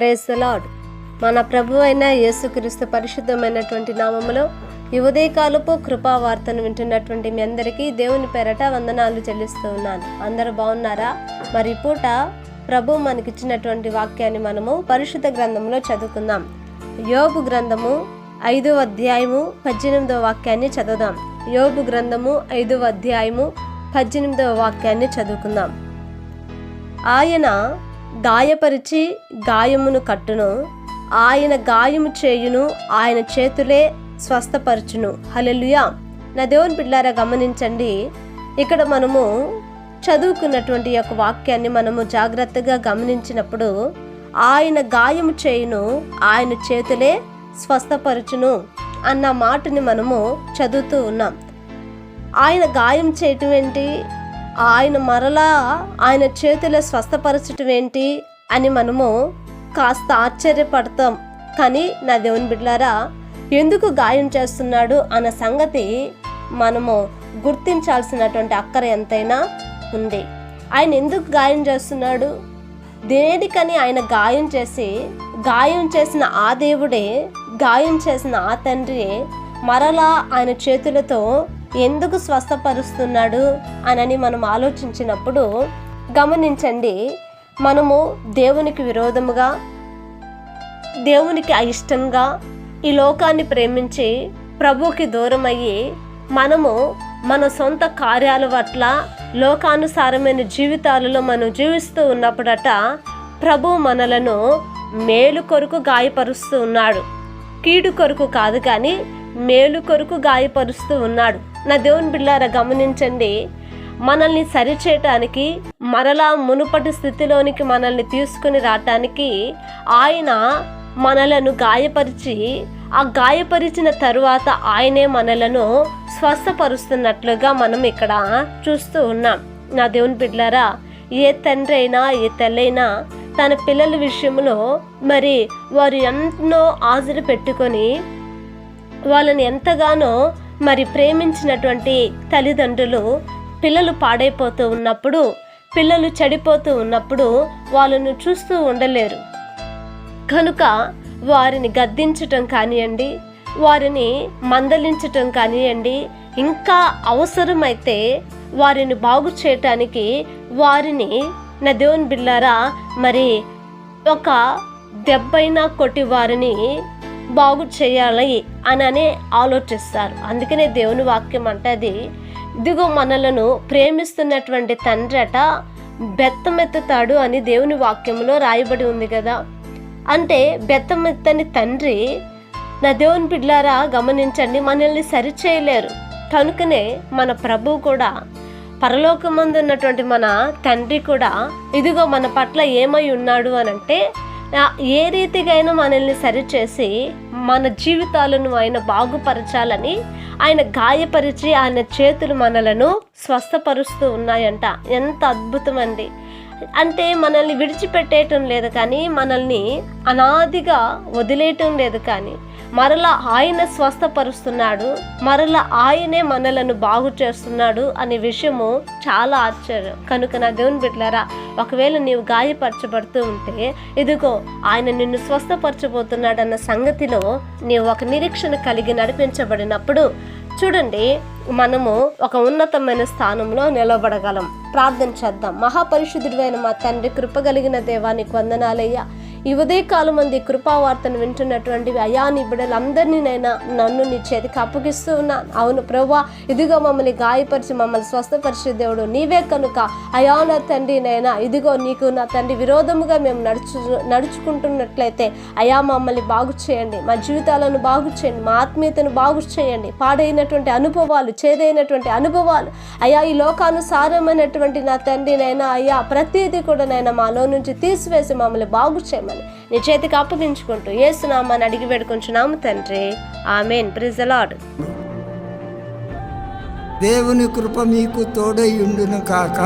Praise lord మన ప్రభు అయిన యేసుక్రీస్తు పరిశుద్ధమైనటువంటి నామములో ఈ ఉదయకాలపు కృపా వార్తను వింటున్నటువంటి మీ అందరికీ దేవుని పేరట వందనాలు చెల్లిస్తూ ఉన్నాను. అందరూ బాగున్నారా? మరి పూట ప్రభు మనకిచ్చినటువంటి వాక్యాన్ని మనము పరిశుద్ధ గ్రంథంలో చదువుకుందాం. యోబు గ్రంథము ఐదో అధ్యాయము పద్దెనిమిదవ వాక్యాన్ని చదువుదాం. యోబు గ్రంథము ఐదవ అధ్యాయము పద్దెనిమిదవ వాక్యాన్ని చదువుకుందాం. ఆయన గాయపరిచి గాయమును కట్టును. ఆయన గాయము చేయును ఆయన చేతులే స్వస్థపరచును. హలెలుయా నా దేవుని బిడ్డారా గమనించండి. ఇక్కడ మనము చదువుకున్నటువంటి యొక్క వాక్యాన్ని మనము జాగ్రత్తగా గమనించినప్పుడు ఆయన గాయము చేయును ఆయన చేతులే స్వస్థపరచును అన్న మాటని మనము చదువుతూ ఉన్నాం. ఆయన గాయం చేయటం ఏంటి? ఆయన మరలా ఆయన చేతిలో స్వస్థపరచటం ఏంటి అని మనము కాస్త ఆశ్చర్యపడతాం. కానీ నా దేవుని బిడ్లారా ఎందుకు గాయం చేస్తున్నాడు అన్న సంగతి మనము గుర్తించాల్సినటువంటి అక్కర ఎంతైనా ఉంది. ఆయన ఎందుకు గాయం చేస్తున్నాడు? దేనికని ఆయన గాయం చేసి గాయం చేసిన ఆ దేవుడే గాయం చేసిన ఆ తండ్రి మరలా ఆయన చేతులతో ఎందుకు స్వస్థపరుస్తున్నాడు అనని మనం ఆలోచించినప్పుడు గమనించండి మనము దేవునికి విరోధముగా దేవునికి అయిష్టంగా ఈ లోకాన్ని ప్రేమించి ప్రభువుకి దూరమయ్యి మనము మన సొంత కార్యాల పట్ల లోకానుసారమైన జీవితాలలో మనం జీవిస్తూ ఉన్నప్పుడట ప్రభు మనలను మేలు కొరకు గాయపరుస్తూ ఉన్నాడు. కీడు కొరకు కాదు కానీ మేలు కొరకు గాయపరుస్తూ ఉన్నాడు. నా దేవుని బిళ్ళారా గమనించండి. మనల్ని సరిచేయటానికి మరలా మునుపటి స్థితిలోనికి మనల్ని తీసుకుని రావటానికి ఆయన మనలను గాయపరిచి ఆ గాయపరిచిన తరువాత ఆయనే మనలను స్వస్థపరుస్తున్నట్లుగా మనం ఇక్కడ చూస్తూ ఉన్నాం. నా దేవుని బిడ్లారా ఏ తండ్రి అయినా ఏ తల్లైనా తన పిల్లల విషయంలో మరి వారు ఎన్నో ఆశలు పెట్టుకొని వాళ్ళని ఎంతగానో మరి ప్రేమించినటువంటి తల్లిదండ్రులు పిల్లలు పాడైపోతూ ఉన్నప్పుడు పిల్లలు చెడిపోతూ ఉన్నప్పుడు వాళ్ళను చూస్తూ ఉండలేరు. కనుక వారిని గద్దించటం కానివ్వండి వారిని మందలించటం కానివ్వండి ఇంకా అవసరమైతే వారిని బాగు చేయటానికి వారిని నా దేవుని బిల్లారా మరి ఒక దెబ్బైనా కొట్టి వారిని బాగు చేయాలి అని ఆలోచిస్తారు. అందుకనే దేవుని వాక్యం అంటది ఇదిగో మనలను ప్రేమిస్తున్నటువంటి తండ్రట బెత్తమెత్తుతాడు అని దేవుని వాక్యంలో రాయబడి ఉంది కదా. అంటే బెత్తమెత్తని తండ్రి నా దేవుని బిడ్లారా గమనించండి మనల్ని సరిచేయలేరు. కనుకనే మన ప్రభువు కూడా పరలోకమందు ఉన్నటువంటి మన తండ్రి కూడా ఇదిగో మన పట్ల ఏమై ఉన్నాడు అని అంటే ఏ రీతిగైనా మనల్ని సరిచేసి మన జీవితాలను ఆయన బాగుపరచాలని ఆయన గాయపరిచి ఆయన చేతులు మనలను స్వస్థపరుస్తూ ఉన్నాయంట. ఎంత అద్భుతం అండి అంటే మనల్ని విడిచిపెట్టేయటం లేదు కానీ మనల్ని అనాదిగా వదిలేయటం లేదు కానీ మరలా ఆయన స్వస్థపరుస్తున్నాడు మరలా ఆయనే మనలను బాగు చేస్తున్నాడు అనే విషయము చాలా ఆశ్చర్యం. కనుక నా దేవుని బిడ్డలారా ఒకవేళ నీవు గాయపరచబడుతూ ఉంటే ఇదిగో ఆయన నిన్ను స్వస్థపరచబోతున్నాడు అన్న సంగతిలో నీవు ఒక నిరీక్షణ కలిగి నడిపించబడినప్పుడు చూడండి మనము ఒక ఉన్నతమైన స్థానంలో నిలబడగలం. ప్రార్థన చేద్దాం. మహాపరిశుద్ధుడైన మా తండ్రి కృప కలిగిన దేవానికి వందనాలయ్యా. ఈ ఉదయకాలం మంది కృపావార్తను వింటున్నటువంటి అయాని బిడ్డలందరినీ నైనా నన్ను నీ చేతికి అప్పగిస్తూ ఉన్నాను. అవును ప్రభా ఇదిగో మమ్మల్ని గాయపరిచి మమ్మల్ని స్వస్థపరిచే దేవుడు నీవే కనుక. అయా నా తండ్రి నైనా ఇదిగో నీకు నా తండ్రి విరోధముగా మేము నడుచు నడుచుకుంటున్నట్లయితే అయా మమ్మల్ని బాగు చేయండి. మా జీవితాలను బాగు చేయండి. మా ఆత్మీయతను బాగు చేయండి. పాడైనటువంటి అనుభవాలు చేదైనటువంటి అనుభవాలు. అయా ఈ లోకానుసారమైనటువంటి నా తండ్రి నైనా అయ్యా ప్రతిదీ కూడా నైనా మాలో నుంచి తీసివేసి మమ్మల్ని బాగు చేయమని నీ చేతికి అప్పగించుకుంటూ ఏసునామాని అడిగి పెడుకుంటున్నాము తండ్రి. ఆమెన్. ప్రిజలాడ్ దేవుని కృప మీకు తోడై ఉండును కాక.